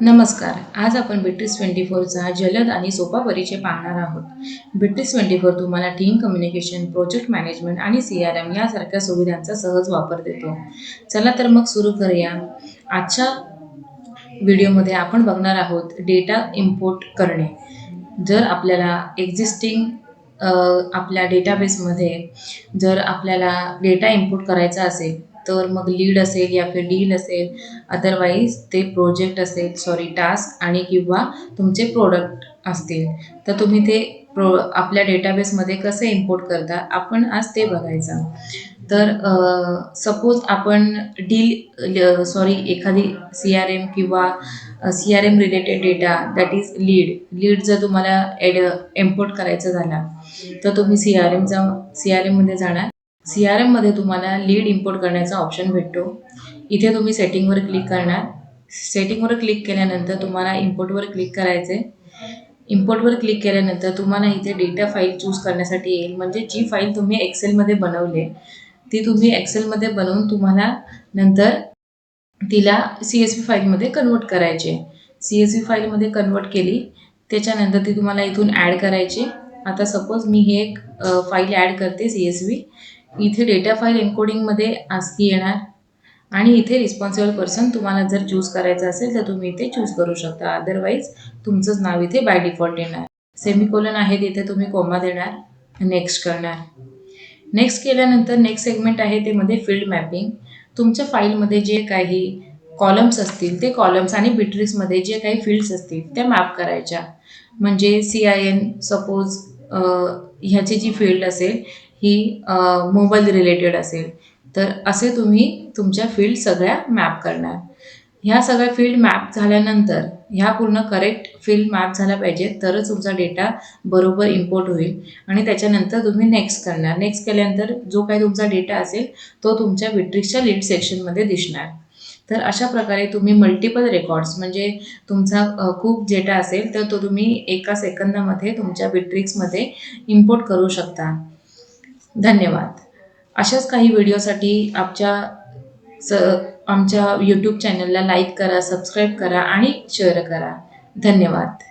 नमस्कार. आज आपण बिट्रिस ट्वेंटी फोरचा जलद आणि सोपा परिचय पाहणार आहोत. बिट्रिस ट्वेंटी फोर तुम्हाला टीम कम्युनिकेशन प्रोजेक्ट मॅनेजमेंट आणि सी आर एम यासारख्या सुविधांचा सहज वापर देतो. चला तर मग सुरू करूया. आजच्या व्हिडिओमध्ये आपण बघणार आहोत डेटा इम्पोर्ट करणे. जर आपल्याला एक्झिस्टिंग आपल्या डेटाबेसमध्ये जर आपल्याला डेटा इम्पोर्ट करायचा असेल तर मग लीड असेल या फिर डील असेल. अदरवाईज ते प्रोजेक्ट असेल सॉरी टास्क आणि किंवा तुमचे प्रोडक्ट असतील. तर तुम्ही ते प्रो आपल्या डेटाबेसमध्ये कसे इम्पोर्ट करता आपण आज ते बघायचं. तर सपोज आपण डील सॉरी एखादी सी आर एम किंवा C R M related data that is lead lead जर तुम्हाला एड इम्पोर्ट करायचं झाला तर तुम्ही सी आर एमचा सी आर एममध्ये जाणार. सी आर एममध्ये तुम्हाला लीड इम्पोर्ट करण्याचा ऑप्शन भेटतो. इथे तुम्ही सेटिंगवर क्लिक करणार. सेटिंगवर क्लिक केल्यानंतर तुम्हाला इम्पोर्टवर क्लिक करायचे इम्पोर्टवर क्लिक केल्यानंतर तुम्हाला इथे डेटा फाईल चूज करण्यासाठी येईल. म्हणजे जी फाईल तुम्ही एक्सेलमध्ये बनवली ती तुम्ही एक्सेलमध्ये बनवून तुम्हाला नंतर तिला सी एस व्ही फाईलमध्ये कन्वर्ट करायचे सी एस व्ही फाईलमध्ये कन्वर्ट केली त्याच्यानंतर ती तुम्हाला इथून ॲड करायची आता सपोज मी हे एक फाईल ॲड करते सी एस व्ही इथे डेटा फाईल एन्कोडिंगमध्ये आस्की येणार. आणि इथे रिस्पॉन्सिबल पर्सन तुम्हाला जर चूज करायचं असेल तर तुम्ही इथे चूज करू शकता. अदरवाईज तुमचंच नाव इथे बाय डिफॉल्ट येणार. सेमिकोलन आहे तिथे तुम्ही कोमा देणार. नेक्स्ट करणार. नेक्स्ट केल्यानंतर नेक्स्ट सेगमेंट आहे ते मध्ये फील्ड मॅपिंग तुमच्या फाईलमध्ये जे काही कॉलम्स असतील ते कॉलम्स आणि बिट्रिक्समध्ये जे काही फील्ड्स असतील त्या मॅप करायच्या. म्हणजे सी आय एन सपोज ह्याची जी फील्ड असेल ही मोबाईल रिलेटेड असेल तर असे तुम्ही तुमच्या फील्ड सगळ्या मॅप करणार. ह्या सगळ्या फील्ड मॅप झाल्यानंतर ह्या पूर्ण करेक्ट फील्ड मॅप झाल्या पाहिजे तरच तुमचा डेटा बरोबर इम्पोर्ट होईल. आणि त्याच्यानंतर तुम्ही नेक्स्ट करणार. नेक्स्ट केल्यानंतर जो काही तुमचा डेटा असेल तो तुमच्या विट्रिक्सच्या लीड सेक्शनमध्ये दिसणार. तर अशा प्रकारे तुम्ही मल्टिपल रेकॉर्ड्स म्हणजे तुमचा खूप डेटा असेल तर तो तुम्ही एका सेकंदामध्ये तुमच्या विट्रिक्समध्ये इम्पोर्ट करू शकता. धन्यवाद. अशाच काही व्हिडिओसाठी आमच्या स आमच्या यूट्यूब चॅनलला लाईक करा सबस्क्राईब करा आणि शेअर करा. धन्यवाद.